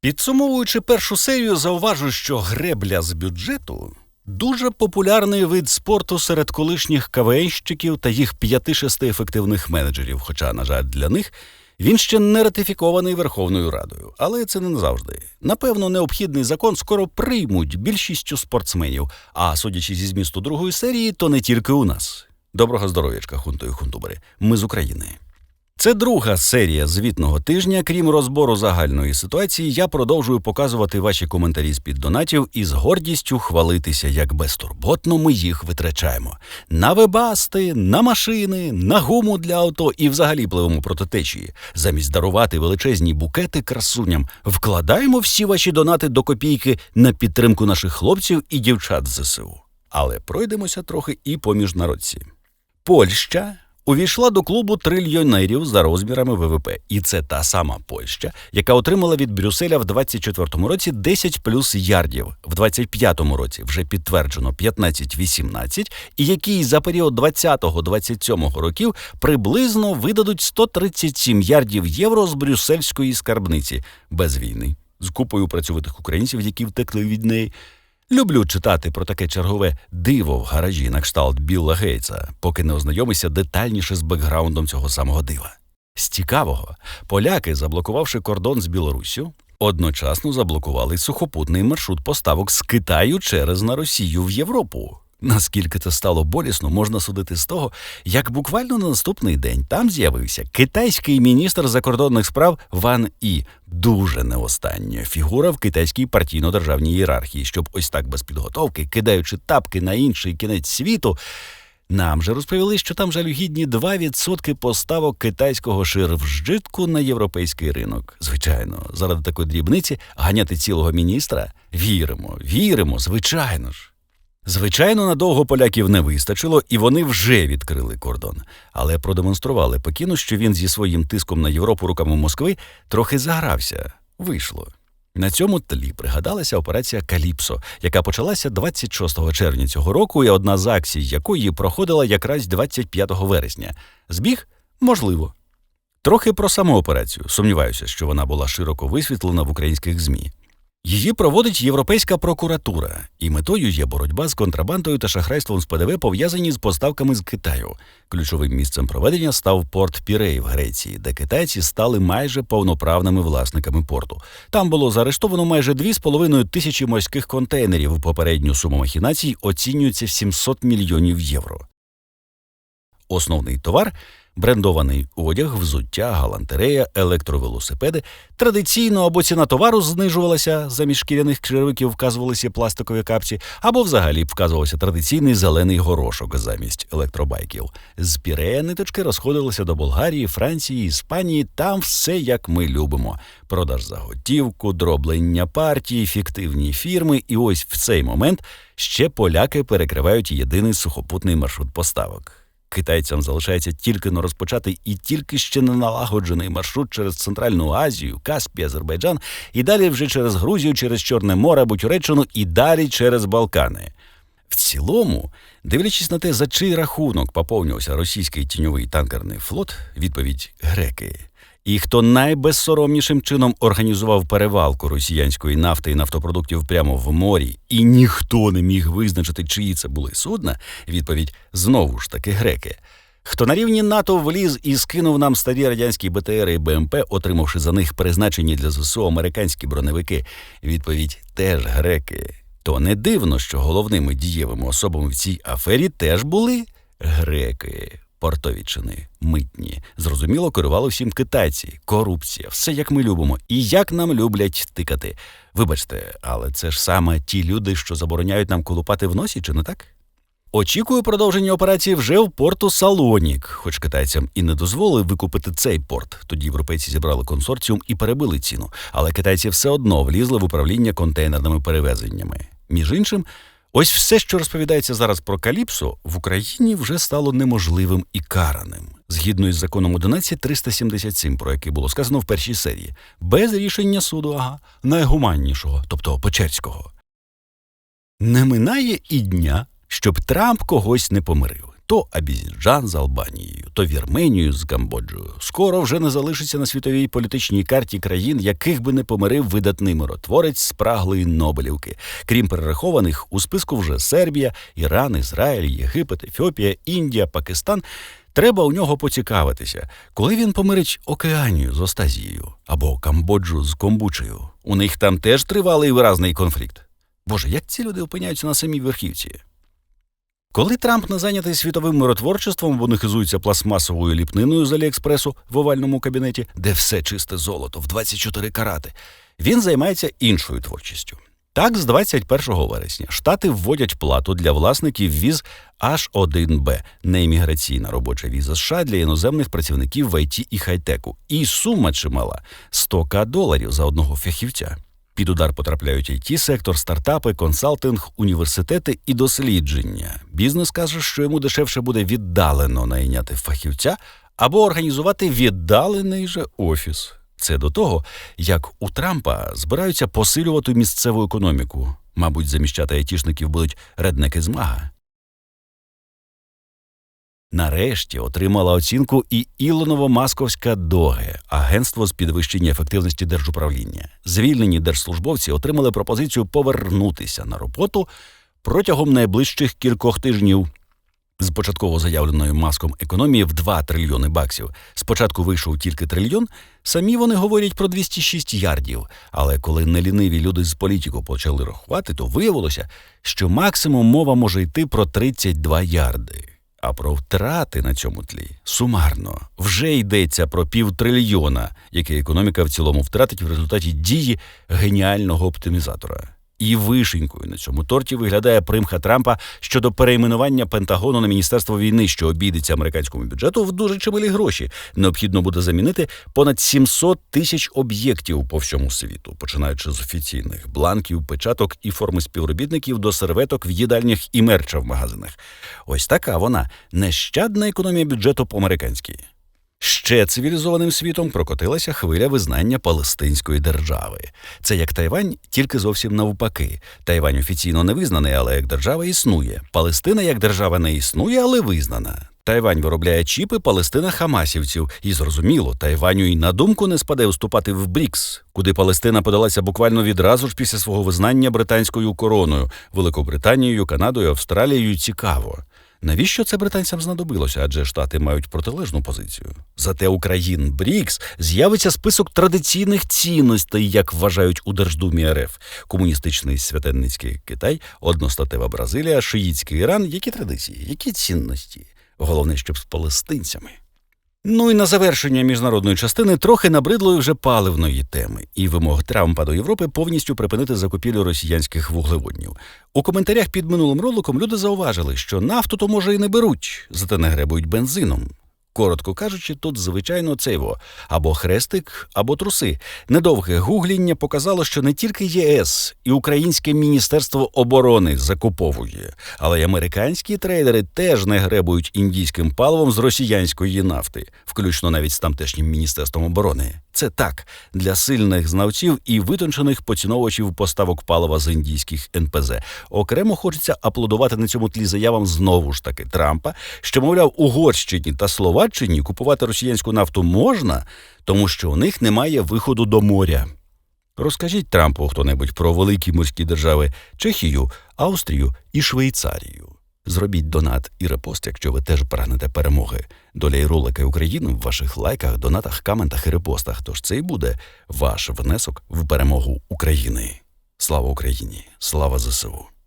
Підсумовуючи першу серію, зауважу, що гребля з бюджету дуже популярний вид спорту серед колишніх КВНщиків та їх 5-6 ефективних менеджерів. Хоча, на жаль, для них він ще не ратифікований Верховною Радою. Але це не назавжди. Напевно, необхідний закон скоро приймуть більшістю спортсменів. А судячи зі змісту другої серії, то не тільки у нас. Доброго здоров'ячка, хунто і хунтубери. Ми з України. Це друга серія звітного тижня. Крім розбору загальної ситуації, я продовжую показувати ваші коментарі з під донатів і з гордістю хвалитися, як безтурботно ми їх витрачаємо. На вебасти, на машини, на гуму для авто і взагалі пливемо проти течії. Замість дарувати величезні букети красуням, вкладаємо всі ваші донати до копійки на підтримку наших хлопців і дівчат з ЗСУ. Але пройдемося трохи і по міжнародці. Польща увійшла до клубу трильйонерів за розмірами ВВП, і це та сама Польща, яка отримала від Брюсселя в 24-му році 10 плюс ярдів, в 25-му році вже підтверджено 15-18, і який за період 20-27 років приблизно видадуть 137 ярдів євро з брюссельської скарбниці. Без війни, з купою працьовитих українців, які втекли від неї. Люблю читати про таке чергове диво в гаражі на кшталт Білла Гейтса, поки не ознайомишся детальніше з бекграундом цього самого дива. З цікавого, поляки, заблокувавши кордон з Білоруссю, одночасно заблокували сухопутний маршрут поставок з Китаю через на Росію в Європу. Наскільки це стало болісно, можна судити з того, як буквально на наступний день там з'явився китайський міністр закордонних справ Ван І, дуже не остання фігура в китайській партійно-державній ієрархії, щоб ось так без підготовки, кидаючи тапки на інший кінець світу. Нам же розповіли, що там жалюгідні 2% поставок китайського ширвжитку на європейський ринок. Звичайно, заради такої дрібниці ганяти цілого міністра віримо, віримо, звичайно ж. Звичайно, надовго поляків не вистачило, і вони вже відкрили кордон, але продемонстрували Пекіну, що він зі своїм тиском на Європу руками Москви трохи загрався. Вийшло. На цьому тлі пригадалася операція Каліпсо, яка почалася 26 червня цього року, і одна з акцій якої проходила якраз 25 вересня. Збіг можливо. Трохи про саму операцію. Сумніваюся, що вона була широко висвітлена в українських ЗМІ. Її проводить Європейська прокуратура, і метою є боротьба з контрабандою та шахрайством з ПДВ, пов'язані з поставками з Китаю. Ключовим місцем проведення став порт Пірей в Греції, де китайці стали майже повноправними власниками порту. Там було заарештовано майже 2,5 тисячі морських контейнерів. Попередню суму махінацій оцінюється в 700 мільйонів євро. Основний товар брендований одяг, взуття, галантерея, електровелосипеди. Традиційно або ціна товару знижувалася, замість шкіряних черевиків вказувалися пластикові капці, або взагалі вказувався традиційний зелений горошок замість електробайків. З Пірея ниточки розходилися до Болгарії, Франції, Іспанії. Там все як ми любимо: продаж за готівку, дроблення партії, фіктивні фірми. І ось в цей момент ще поляки перекривають єдиний сухопутний маршрут поставок. Китайцям залишається тільки но розпочати і тільки ще не налагоджений маршрут через Центральну Азію, Каспій, Азербайджан, і далі вже через Грузію, через Чорне море або Туреччину, і далі через Балкани. В цілому, дивлячись на те, за чий рахунок поповнювався російський тіньовий танкерний флот, відповідь греки. І хто найбезсоромнішим чином організував перевалку росіянської нафти і нафтопродуктів прямо в морі, і ніхто не міг визначити, чиї це були судна, відповідь знову ж таки греки. Хто на рівні НАТО вліз і скинув нам старі радянські БТР і БМП, отримавши за них призначені для ЗСУ американські броневики, відповідь теж греки. То не дивно, що головними дієвими особами в цій афері теж були греки. Портові чини, митні, зрозуміло, керували всім китайці, корупція, все як ми любимо, і як нам люблять тикати. Вибачте, але це ж саме ті люди, що забороняють нам колупати в носі, чи не так? Очікую продовження операції вже в порту Салонік, хоч китайцям і не дозволили викупити цей порт. Тоді європейці зібрали консорціум і перебили ціну, але китайці все одно влізли в управління контейнерними перевезеннями. Між іншим. Ось все, що розповідається зараз про Каліпсо, в Україні вже стало неможливим і караним, згідно із законом 11377, про який було сказано в першій серії, без рішення суду, ага, найгуманнішого, тобто Печерського. Не минає і дня, щоб Трамп когось не помирив. То Абізіджан з Албанією, то Вірменію з Камбоджею. Скоро вже не залишиться на світовій політичній карті країн, яких би не помирив видатний миротворець спраглої Нобелівки. Крім перерахованих, у списку вже Сербія, Іран, Ізраїль, Єгипет, Ефіопія, Індія, Пакистан. Треба у нього поцікавитися, коли він помирить Океанію з Остазією або Камбоджу з Комбучею. У них там теж тривалий виразний конфлікт. Боже, як ці люди опиняються на самій верхівці? Коли Трамп не зайнятий світовим миротворчеством, вони хизуються пластмасовою ліпниною з Аліекспресу в овальному кабінеті, де все чисте золото в 24 карати, він займається іншою творчістю. Так, з 21 вересня штати вводять плату для власників віз H1B – неімміграційна робоча віза США для іноземних працівників в ІТ і хай-теку. І сума чимала 100к доларів за одного фахівця. Під удар потрапляють it сектор, стартапи, консалтинг, університети і дослідження. Бізнес каже, що йому дешевше буде віддалено найняти фахівця або організувати віддалений же офіс. Це до того, як у Трампа збираються посилювати місцеву економіку. Мабуть, заміщати айтішників будуть реднеки з мага. Нарешті отримала оцінку і Ілоново-Масковська доге агентство з підвищення ефективності держуправління. Звільнені держслужбовці отримали пропозицію повернутися на роботу протягом найближчих кількох тижнів. З початково заявленою маском економії в 2 трильйони баксів. Спочатку вийшов тільки трильйон. Самі вони говорять про 206 ярдів. Але коли неліниві люди з політику почали рахувати, то виявилося, що максимум мова може йти про 32 ярди. А про втрати на цьому тлі сумарно вже йдеться про півтрильйона, який економіка в цілому втратить в результаті дії геніального оптимізатора. І вишенькою на цьому торті виглядає примха Трампа щодо перейменування Пентагону на міністерство війни, що обійдеться американському бюджету в дуже чималі гроші. Необхідно буде замінити понад 700 тисяч об'єктів по всьому світу, починаючи з офіційних бланків, печаток і форми співробітників до серветок в їдальнях і мерча в магазинах. Ось така вона нещадна економія бюджету по-американськи. Ще цивілізованим світом прокотилася хвиля визнання Палестинської держави. Це як Тайвань, тільки зовсім навпаки. Тайвань офіційно не визнаний, але як держава існує. Палестина як держава не існує, але визнана. Тайвань виробляє чіпи Палестина хамасівців, і зрозуміло, Тайваню й на думку не спаде вступати в БРІКС, куди Палестина подалася буквально відразу ж після свого визнання британською короною, Великобританією, Канадою, Австралією. Цікаво. Навіщо це британцям знадобилося? Адже штати мають протилежну позицію. Зате Україн БРІКС з'явиться список традиційних цінностей, як вважають у Держдумі РФ: комуністичний святенницький Китай, одностатева Бразилія, шиїцький Іран. Які традиції, які цінності? Головне, щоб з палестинцями. Ну і на завершення міжнародної частини трохи набридлої вже паливної теми і вимог Трампа до Європи повністю припинити закупівлю росіянських вуглеводнів. У коментарях під минулим роликом люди зауважили, що нафту то може і не беруть, зате не гребують бензином. Коротко кажучи, тут звичайно цейво або хрестик, або труси. Недовге гугління показало, що не тільки ЄС і Українське міністерство оборони закуповує, але й американські трейдери теж не гребують індійським паливом з росіянської нафти, включно навіть з тамтешнім міністерством оборони. Це так для сильних знавців і витончених поціновувачів поставок палива з індійських НПЗ. Окремо хочеться аплодувати на цьому тлі заявам знову ж таки Трампа, що мовляв Угорщині та Словаччині купувати росіянську нафту можна, тому що у них немає виходу до моря. Розкажіть Трампу хто-небудь про великі морські держави Чехію, Австрію і Швейцарію. Зробіть донат і репост, якщо ви теж прагнете перемоги. Доля і ролики України в ваших лайках, донатах, коментах і репостах. Тож це і буде ваш внесок в перемогу України. Слава Україні! Слава ЗСУ!